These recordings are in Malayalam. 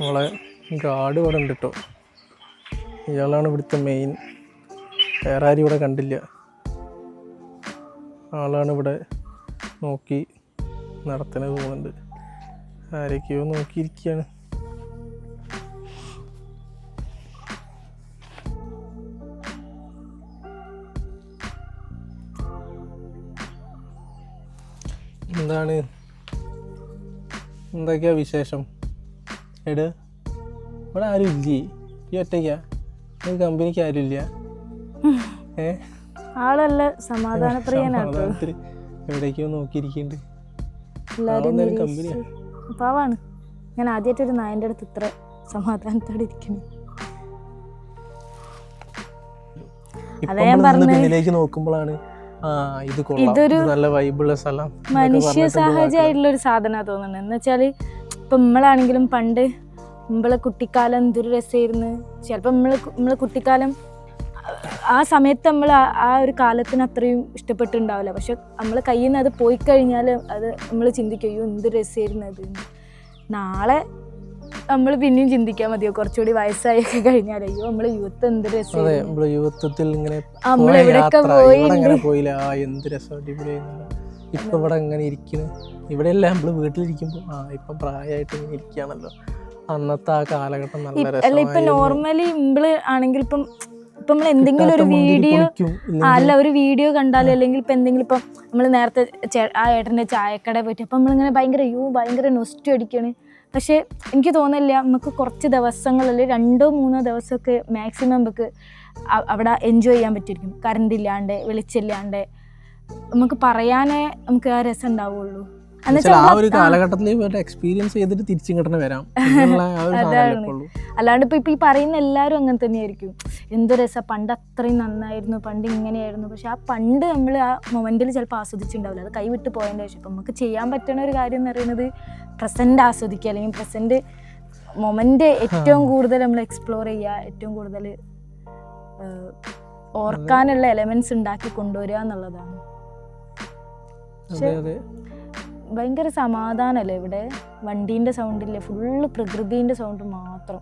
നമ്മളെ ഗാർഡ് ഇവിടെ ഉണ്ട് കേട്ടോ ഇയാളാണ് ഇവിടുത്തെ മെയിൻ വേറെ ആരും ഇവിടെ കണ്ടില്ല. ആളാണ് ഇവിടെ നോക്കി നടത്തണ പോകുന്നുണ്ട്. ആരൊക്കെയോ നോക്കിയിരിക്കുകയാണ്. എന്താണ്? എന്തൊക്കെയാ വിശേഷം? എട്. ഇവിടെ ആരും ഇല്ലേ? ഈ ഒറ്റയ്ക്കാ? ഈ കമ്പനിക്ക് ആരും ഇല്ല? ഏ? ആളല്ല എവിടേക്കോ നോക്കിയിരിക്കുന്നുണ്ട് പാവാണ്. ഞാൻ ആദ്യമായിട്ടൊരു നായന്റെ അടുത്ത് ഇത്ര സമാധാനത്തോടെ ഇരിക്കുന്നു അതാ ഞാൻ പറഞ്ഞെ. നോക്കുമ്പോഴാണ് ഇതൊരു ഇത് നല്ല വൈബുള്ള സ്ഥലം. മനുഷ്യ സഹജമായിട്ടുള്ള ഒരു സാധന തോന്നുന്നത് എന്ന് വെച്ചാൽ ഇപ്പൊ നമ്മളാണെങ്കിലും പണ്ട് നമ്മളെ കുട്ടിക്കാലം എന്തൊരു രസമായിരുന്നു ചിലപ്പോൾ നമ്മൾ നമ്മളെ കുട്ടിക്കാലം ആ സമയത്ത് നമ്മൾ ആ ഒരു കാലത്തിന് അത്രയും ഇഷ്ടപ്പെട്ടിട്ടുണ്ടാവില്ല. പക്ഷെ നമ്മൾ കയ്യിൽ നിന്ന് അത് പോയി കഴിഞ്ഞാൽ അത് നമ്മൾ ചിന്തിക്കും അയ്യോ എന്ത് രസമായിരുന്നു അത്. നാളെ നമ്മൾ പിന്നെയും ചിന്തിക്കാൻ മതിയോ? കുറച്ചുകൂടി വയസ്സായൊക്കെ കഴിഞ്ഞാൽ അയ്യോ നമ്മളെ യൂത്ത് എന്ത് രസം യുവത്വത്തിൽ ഇങ്ങനെ നമ്മൾ പോയ എവിടെയൊക്കെ എന്ത് രസം ഇപ്പൊ ഇവിടെ എങ്ങനെ ഇരിക്കുന്നു ഇവിടെയല്ല നമ്മൾ വീട്ടിലിരിക്കുമ്പോ ആ ഇപ്പൊ പ്രായമായിട്ട് ഇങ്ങനെ ഇരിക്കുകയാണല്ലോ അന്നത്തെ ആ കാലഘട്ടം നല്ല അല്ല ഇപ്പൊ. നോർമലി ഇമ്പിൾ ആണെങ്കിൽ ഇപ്പം ഇപ്പൊ നമ്മൾ എന്തെങ്കിലും ഒരു വീഡിയോ അല്ല ഒരു വീഡിയോ കണ്ടാലും അല്ലെങ്കിൽ ഇപ്പൊ എന്തെങ്കിലും ഇപ്പം നമ്മൾ നേരത്തെ ആ ഏട്ടന്റെ ചായക്കടയിൽ പോയിട്ട് അപ്പൊ നമ്മളിങ്ങനെ ഭയങ്കര യൂ ഭയങ്കര നൊസ്റ്റു അടിക്കണ്. പക്ഷേ എനിക്ക് തോന്നില്ല നമുക്ക് കുറച്ച് ദിവസങ്ങളിൽ രണ്ടോ മൂന്നോ ദിവസമൊക്കെ മാക്സിമം നമുക്ക് അവിടെ എൻജോയ് ചെയ്യാൻ പറ്റിയിരിക്കും. കറണ്ട് ഇല്ലാണ്ട് വെളിച്ചില്ലാണ്ട് നമുക്ക് പറയാനേ നമുക്ക് ആ രസം ഉണ്ടാവുള്ളൂ. ആ ഒരു കാലഘട്ടത്തിൽ എക്സ്പീരിയൻസ് ചെയ്തിട്ട് വരാം. അല്ലാണ്ട് ഇപ്പൊ ഇപ്പൊ ഈ പറയുന്ന എല്ലാരും അങ്ങനെ തന്നെയായിരിക്കും. എന്ത് രസം പണ്ട് അത്രയും നന്നായിരുന്നു പണ്ട് ഇങ്ങനെയായിരുന്നു. പക്ഷെ ആ പണ്ട് നമ്മൾ ആ മൊമെന്റിൽ ചിലപ്പോൾ ആസ്വദിച്ചിട്ടുണ്ടാവില്ല അത് കൈവിട്ട് പോയതിന്റെ ശേഷം. ഇപ്പൊ നമുക്ക് ചെയ്യാൻ പറ്റുന്ന ഒരു കാര്യം എന്ന് പറയുന്നത് പ്രസന്റ് ആസ്വദിക്കുക അല്ലെങ്കിൽ പ്രസന്റ് മൊമെന്റ് ഏറ്റവും കൂടുതൽ നമ്മൾ എക്സ്പ്ലോർ ചെയ്യുക ഏറ്റവും കൂടുതൽ ഓർക്കാനുള്ള എലമെന്റ്സ് ഉണ്ടാക്കി കൊണ്ടുവരിക എന്നുള്ളതാണ്. അതെ ഭയങ്കര സമാധാനമല്ലേ ഇവിടെ? വണ്ടീന്റെ സൗണ്ട് ഇല്ല ഫുള്ള് പ്രകൃതിന്റെ സൗണ്ട് മാത്രം.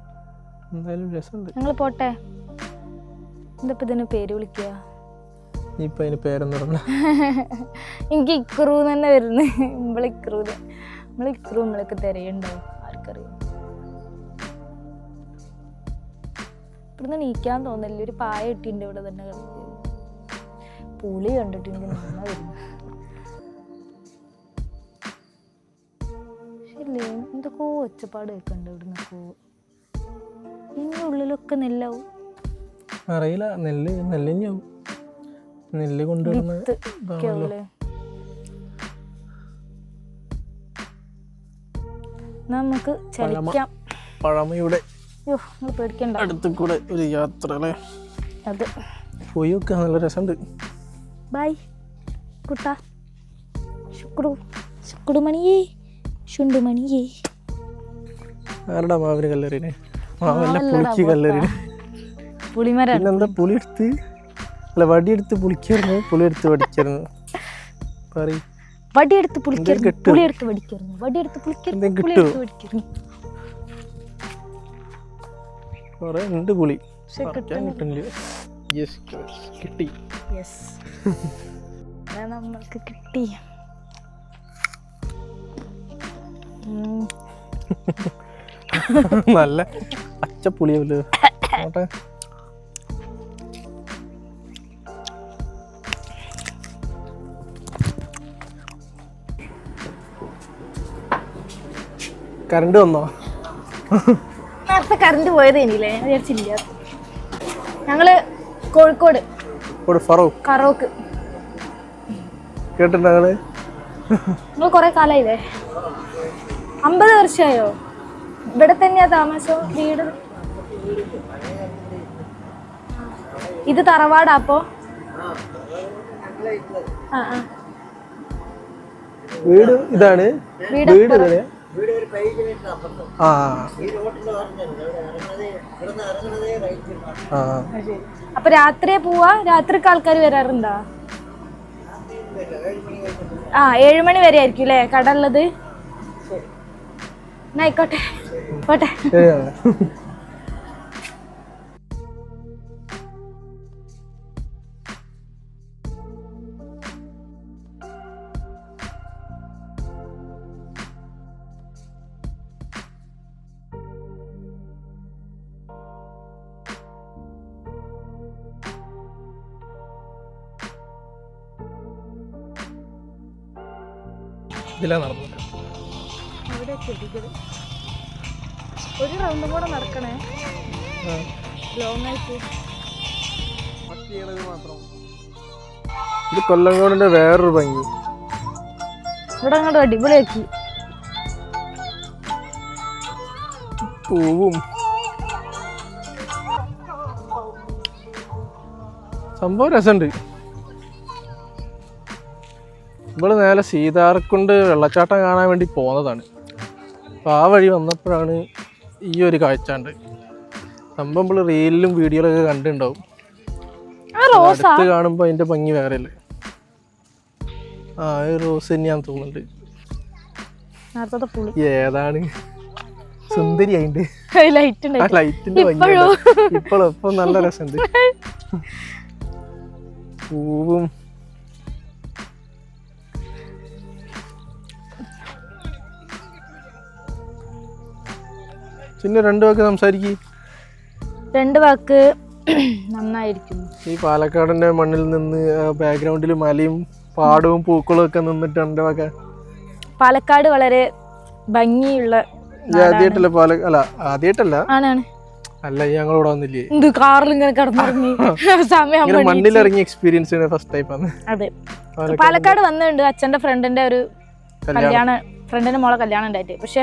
എന്തായാലും രസമുണ്ട്. ഞങ്ങൾ പോട്ടെ. എന്താ ഇതിന് പേര് വിളിക്കുക ഇപ്പൊ അതിന് പേരെന്ന് പറഞ്ഞ? എനിക്ക് ഇക്രൂ തന്നെ വരുന്നത് നമ്മളെ ഇക്രു നമ്മളെ ഇക്രു നമ്മളൊക്കെ തിരയുണ്ടോ ആർക്കറിയാം. ഇവിടുന്ന് നീക്കാൻ തോന്നില്ല ഒരു പായ ഇട്ടിട്ടുണ്ട് ഇവിടെ തന്നെ കിടക്കുക പുളി കണ്ടിട്ട് എനിക്ക് നന്ന വരുന്നു ശരിയല്ലേ എന്തൊക്കെയോ ഒച്ചപ്പാട് കേൾക്കണ്ട് ഇവിടുന്നൊക്കെ ഇതിന്റെ ഉള്ളിലൊക്കെ നെല്ലാവും? അറിയില്ല. നെല്ല് നെല്ലിഞ്ഞാവും നെല്ല് കൊണ്ടുവരുന്ന നമുക്ക് ചലിക്കാം. പഴമയുടെ അടുത്ത് കൂടെ ഒരു യാത്ര അല്ലേ? അത്. പോയി നോക്കുക നല്ല രസമുണ്ട്. ബൈ കുട്ട. ശുക്രു. ശുക്രുമണിയേ. ശുണ്ടുമണിയേ ആരുടെ മാവിന് കല്ലെറിനെ മാവല്ല പുളിക്ക് കല്ലെറിന് പുളിമരം. പിന്നെന്താ പുളി എടുത്ത് അല്ല വടിയെടുത്ത് പുളിക്കായിരുന്നു. പുളി എടുത്ത് വടിക്കായിരുന്നു. പറയ്. വടിയെടുത്ത് പുളിക്കരുന്നു കിട്ടുമോ? പുളിയെടുത്ത് വടിക്കരുന്നു വടിയെടുത്ത് എന്തെങ്കിലും പുളിയെടുത്ത് വടിക്കരുന്നു കുറെ ഉണ്ട് പുളി. കിട്ടി. നമ്മൾക്ക് കിട്ടി. നല്ല പച്ചപ്പുളിയല്ലോ നോട്ടെ കറണ്ട് വന്നോ? നേരത്തെ കറണ്ട് പോയത് ഇനിയില്ലേ വിചാരിച്ചില്ല. ഞങ്ങൾ കോഴിക്കോട് ഫറോക്ക്. ഫറൂഖ് കറോക്ക് കേട്ടിട്ടുണ്ടോ നിങ്ങൾ? നിങ്ങൾ കൊറേ കാലായില്ലേ? അമ്പത് വർഷമായോ ഇവിടെ തന്നെയാ താമസം വീട്? ഇത് തറവാടാ അപ്പോ? വീട് ഇതാണ്? വീട് ഇതാണ്? ആ. അപ്പൊ രാത്രിയെ പോവാ? രാത്രിക്ക് ആൾക്കാർ വരാറുണ്ടോ? ആ ഏഴുമണി വരെ ആയിരിക്കും അല്ലേ കട ഉള്ളത്? ആയിക്കോട്ടെ പോട്ടെ ശരി മോളെ. ഇതിലാ നടന്നത് ചെടികൾ ഒരു റൗണ്ടും കൂടെ നടക്കണേ. ലോങ് ആയിട്ട്. ഇത് കൊല്ലങ്കോടിന്റെ വേറൊരു ഭംഗി. ഇവിടെ അങ്ങോട്ട് അടിപൊളിയാക്കി. പൂവും. സംഭവം രസമുണ്ട്. ഇവൾ നേരെ സീതാർക്കുണ്ട് വെള്ളച്ചാട്ടം കാണാൻ വേണ്ടി പോന്നതാണ്. അപ്പോൾ ആ വഴി വന്നപ്പോഴാണ് ഈ ഒരു കാഴ്ചണ്ട് സംഭവം നമ്മൾ റീലിലും വീഡിയോയിലൊക്കെ കണ്ടിട്ടുണ്ടാവും. അടുത്ത് കാണുമ്പോൾ അതിന്റെ ഭംഗി വേറെ അല്ലേ ആ ഒരു റോസ് തന്നെയാന്ന് തോന്നുന്നുണ്ട്. ഏതാണ്? സുന്ദരി ലൈറ്റിന്റെ. ഇപ്പഴോ? ഇപ്പോഴും ഇപ്പൊ നല്ല രസമുണ്ട്. പൂവും പിന്നെ രണ്ട് വാക്ക് സംസാരിക്കും. രണ്ട് വാക്ക് നന്നായിരിക്കും. ഈ പാലക്കാടിന്റെ മണ്ണിൽ നിന്ന് ബാക്ക്ഗ്രൗണ്ടിൽ മലയും പാടവും പൂക്കളും ഒക്കെ നിന്നിട്ട് രണ്ട് വാക്ക്. പാലക്കാട് വളരെ ഭംഗിയുള്ള ആദ്യമായിട്ടല്ല പാല അല്ല ആദ്യമായിട്ടല്ല ആണാണ്. അല്ല ഞങ്ങൾ ഇവിടെ വന്നില്ലേ. എന്ത് കാറിൽ ഇങ്ങനെ കിടന്നിറങ്ങി? സമയം ഇറങ്ങി എക്സ്പീരിയൻസ് ഫസ്റ്റ് ടൈം ആണ് അതെ. പാലക്കാട് വന്നിട്ടുണ്ട് അച്ഛന്റെ ഫ്രണ്ടിന്റെ ഒരു. കല്യാണ. ഫ്രണ്ടിന്റെ മോളെ കല്യാണം ഉണ്ടായിട്ട്. പക്ഷെ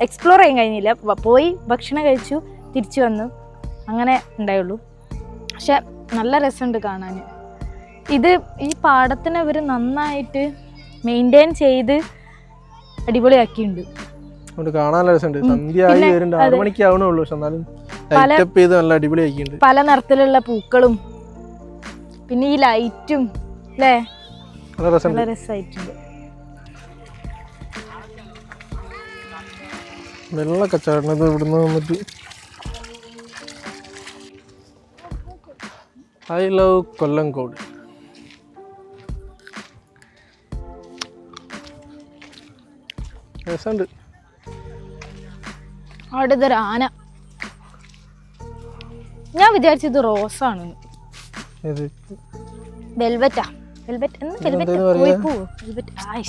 എക്സ്പ്ലോർ ചെയ്യാൻ കഴിഞ്ഞില്ല. പോയി ഭക്ഷണം കഴിച്ചു തിരിച്ചു വന്നു. അങ്ങനെ ഉണ്ടായുള്ളൂ. പക്ഷെ നല്ല രസമുണ്ട് കാണാൻ. ഇത് ഈ പാടത്തിനെ ഇവർ നന്നായിട്ട് മെയിന്റെയിൻ ചെയ്ത് അടിപൊളിയാക്കിയിട്ടുണ്ട്. പല- നിറത്തിലുള്ള പൂക്കളും പിന്നെ ഈ ലൈറ്റും അല്ലേ നല്ല രസമായിട്ടുണ്ട് വെള്ളമൊക്കെ ചാടണത് ഇവിടുന്ന് വന്നിട്ട്. I love Kollengode. രസമുണ്ട്. അവിടെ ഇതൊരു ആന. ഞാൻ വിചാരിച്ചത് റോസാണ്. വെൽവെറ്റാ. വെൽവെറ്റ് എന്ന് വെൽവെറ്റ് വെൽവെറ്റ്. ആ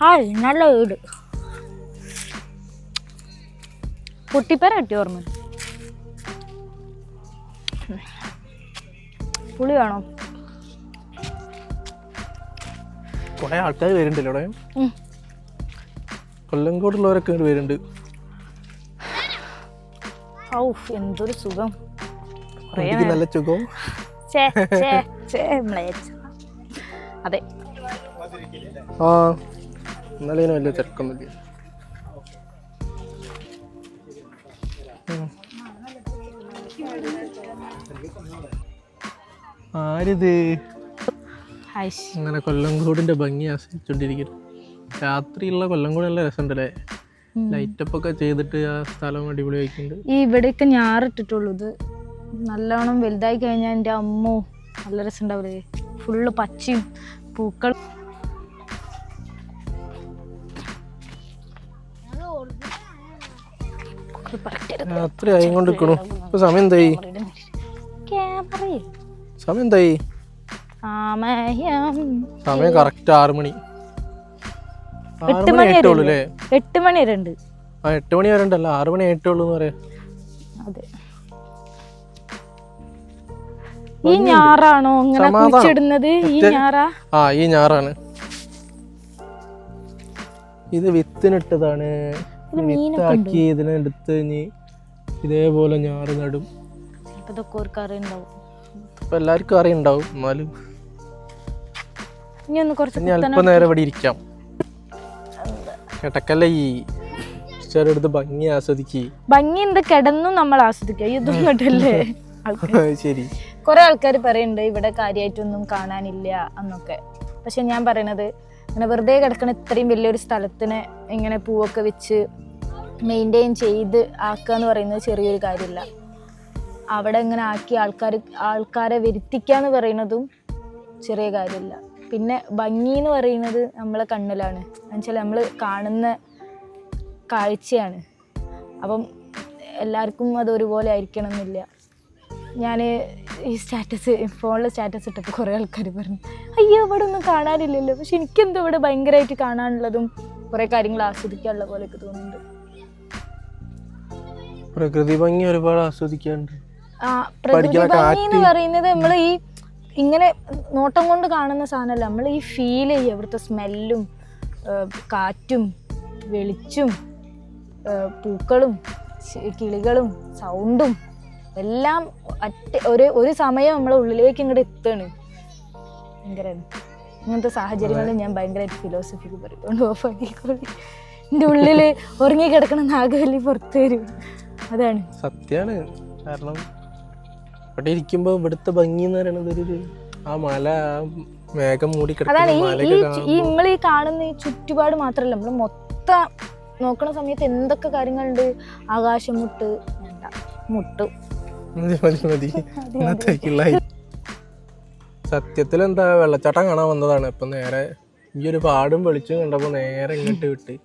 ഹായ് നല്ല വീട്. കുട്ടിപ്പേര കിട്ടി ഓർമ്മ. പുളി വേണോ? കുറെ ആൾക്കാർ വരുന്നുണ്ടല്ലോ ഇവിടെ കൊല്ലങ്കോടുള്ളവരൊക്കെ വരുന്നുണ്ട്. ഔഫ് എന്തൊരു സുഖം. നല്ല സുഖം. അതെ. ആ എന്നാലും വലിയ തിരക്കൊന്നുമില്ല ആരിത്? അങ്ങനെ കൊല്ലംകോടിന്റെ ഭംഗി ആസ്വദിച്ചോണ്ടിരിക്കുന്നു. രാത്രിയുള്ള കൊല്ലംകോട് നല്ല രസമുണ്ടല്ലേ ലൈറ്റപ്പ് ഒക്കെ ചെയ്തിട്ട് ആ സ്ഥലം അടിപൊളി വയ്ക്കുന്നുണ്ട് ഈ ഇവിടെയൊക്കെ ഞാറിട്ടിട്ടുള്ളൂ ഇത്. നല്ലോണം വലുതായി കഴിഞ്ഞാൽ എന്റെ അമ്മോ നല്ല രസം ഉണ്ടാവില്ലേ ഫുള്ള് പച്ചയും പൂക്കൾ രാത്രി ആയും കൊണ്ട് നിൽക്കണു ഇപ്പൊ സമയം എന്തായി? ക്യാമറയിൽ സമയം എന്തായി സമയം കറക്റ്റ് ആറ് മണി. എട്ട് മണി വരെ എട്ട് മണി വരെ ഉണ്ട്. ആ എട്ട് മണി വരെ ഉണ്ടല്ലോ. ആറ് മണി ആയിട്ടുള്ളൂ എന്ന് പറയാം. അതെ. ഈ ഞാറാണോ ഇങ്ങനെ. കുഴിച്ചിടുന്നത്? ഈ ഞാറാ? ആ ഈ ഞാറാണ്. ഇത് വിത്തിനിട്ടതാണ്. വിത്താക്കി ഇതിനെടുത്ത് ഇനി ഇതേപോലെ ഞാറ് നടും. ഇതൊക്കെ ഓർക്കാറുണ്ടാവും ഇപ്പൊ എല്ലാവർക്കും അറിയുണ്ടാവും. എന്നാലും ഇനി ഒന്ന് കുറച്ച് ഇനി അല്പം നേരം ഇവിടെ ഇരിക്കാം. കിടക്കല്ല ഈ ചെറുടുത്ത് ഭംഗി ആസ്വദിക്കി. ഭംഗി എന്ത് കിടന്നും നമ്മൾ ആസ്വദിക്കുക. ഇതും കേട്ടല്ലേ ശരി. കുറെ ആൾക്കാർ പറയുന്നുണ്ട് ഇവിടെ കാര്യമായിട്ടൊന്നും കാണാനില്ല എന്നൊക്കെ. പക്ഷെ ഞാൻ പറയണത് ഇങ്ങനെ വെറുതെ കിടക്കണ ഇത്രയും വലിയൊരു സ്ഥലത്തിന് ഇങ്ങനെ പൂവൊക്കെ വെച്ച് മെയിന്റെയിൻ ചെയ്ത് ആക്കുക എന്ന് പറയുന്നത് ചെറിയൊരു കാര്യമില്ല. അവിടെ ഇങ്ങനെ ആക്കി ആൾക്കാർ ആൾക്കാരെ വരുത്തിക്കുക എന്ന് പറയുന്നതും ചെറിയ കാര്യമില്ല. പിന്നെ ഭംഗി എന്ന് പറയുന്നത് നമ്മളെ കണ്ണിലാണ്. എന്നുവെച്ചാൽ നമ്മൾ കാണുന്ന കാഴ്ചയാണ്. അപ്പം എല്ലാവർക്കും അത് ഒരുപോലെ ആയിരിക്കണം എന്നില്ല ഞാൻ ഈ സ്റ്റാറ്റസ് ഫോണിലെ സ്റ്റാറ്റസ് ഇട്ടപ്പോൾ കുറേ ആൾക്കാർ പറഞ്ഞു അയ്യോ ഇവിടെ ഒന്നും കാണാനില്ലല്ലോ. പക്ഷെ എനിക്കെന്തോ ഇവിടെ ഭയങ്കരമായിട്ട് കാണാനുള്ളതും കുറേ കാര്യങ്ങൾ ആസ്വദിക്കാനുള്ള പോലെയൊക്കെ തോന്നുന്നുണ്ട്. പ്രകൃതി ഭംഗി ഒരുപാട് ആസ്വദിക്കാനുണ്ട്. പ്രകൃതി ഭംഗി എന്ന് പറയുന്നത് നമ്മൾ ഈ ഇങ്ങനെ നോട്ടം കൊണ്ട് കാണുന്ന സാധനമല്ല. നമ്മൾ ഈ ഫീൽ ചെയ്യുക ഇവിടുത്തെ സ്മെല്ലും കാറ്റും വെളിച്ചും പൂക്കളും കിളികളും സൗണ്ടും എല്ലാം അറ്റ ഒരു ഒരു സമയം നമ്മളെ ഉള്ളിലേക്ക് ഇങ്ങോട്ട് എത്തുകയാണ് ഭയങ്കര ഇങ്ങനത്തെ സാഹചര്യങ്ങളിൽ ഞാൻ ഭയങ്കരമായിട്ട് ഫിലോസഫിക്ക് പറയുന്നുണ്ട് ഓഫാക്കിക്കോളി എന്റെ ഉള്ളിൽ ഉറങ്ങി കിടക്കണം നാഗവല്ലി പുറത്തു വരും. അതാണ്. സത്യമാണ് കാരണം ഇവിടെ ഇരിക്കുമ്പോൾ ഇവിടുത്തെ ഭംഗി എന്ന് പറയുന്നത് ഒരു ആ മല ആ മേഘം മൂടി അതാണ് ഈ ഈ ഈ നമ്മൾ ഈ കാണുന്ന ഈ ചുറ്റുപാട് മാത്രമല്ല നമ്മൾ മൊത്തം നോക്കണ സമയത്ത് എന്തൊക്കെ കാര്യങ്ങളുണ്ട്? ആകാശം മുട്ട് വേണ്ട മുട്ട്. മതി മതി മതി. ഇന്നത്തേക്കുള്ള സത്യത്തിൽ എന്താ വെള്ളച്ചാട്ടം കാണാൻ വന്നതാണ്. അപ്പം നേരെ ഈ ഒരു പാടും വെളിച്ചും കണ്ടപ്പോൾ നേരെ ഇങ്ങോട്ട് വിട്ട്.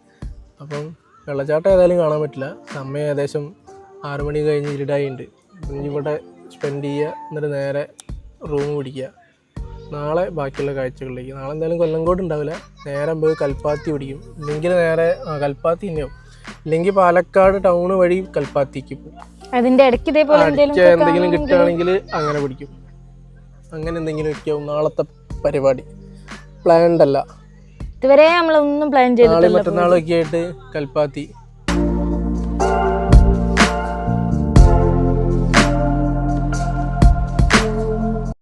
അപ്പം വെള്ളച്ചാട്ടം ഏതായാലും കാണാൻ പറ്റില്ല. സമയം ഏകദേശം ആറു മണി കഴിഞ്ഞ് ഇരുടായിട്ടുണ്ട് ഇനി ഇവിടെ സ്പെൻഡ് ചെയ്യുക എന്നിട്ട് നേരെ റൂം പിടിക്കുക. നാളെ ബാക്കിയുള്ള കാഴ്ചകളിലേക്ക്. നാളെ എന്തായാലും കൊല്ലങ്കോട് ഉണ്ടാവില്ല. നേരെ പോയി കൽപ്പാത്തി പിടിക്കും. ഇല്ലെങ്കിൽ നേരെ ആ കൽപ്പാത്തി തന്നെയാവും. ഇല്ലെങ്കിൽ പാലക്കാട് ടൗൺ വഴി കൽപ്പാത്തിക്ക് പോകും. അതിന്റെ ഇടയ്ക്ക് ഇതേപോലെ എന്തെങ്കിലും കിട്ടുകയാണെങ്കിൽ അങ്ങനെ പിടിക്കും. അങ്ങനെ എന്തെങ്കിലും ഒക്കെയാവും നാളത്തെ പരിപാടി. പ്ലാൻഡ് അല്ല. ഇതുവരെ നമ്മളൊന്നും പ്ലാൻ ചെയ്തിട്ടില്ല മറ്റന്നാളൊക്കെ ആയിട്ട് കൽപ്പാത്തി.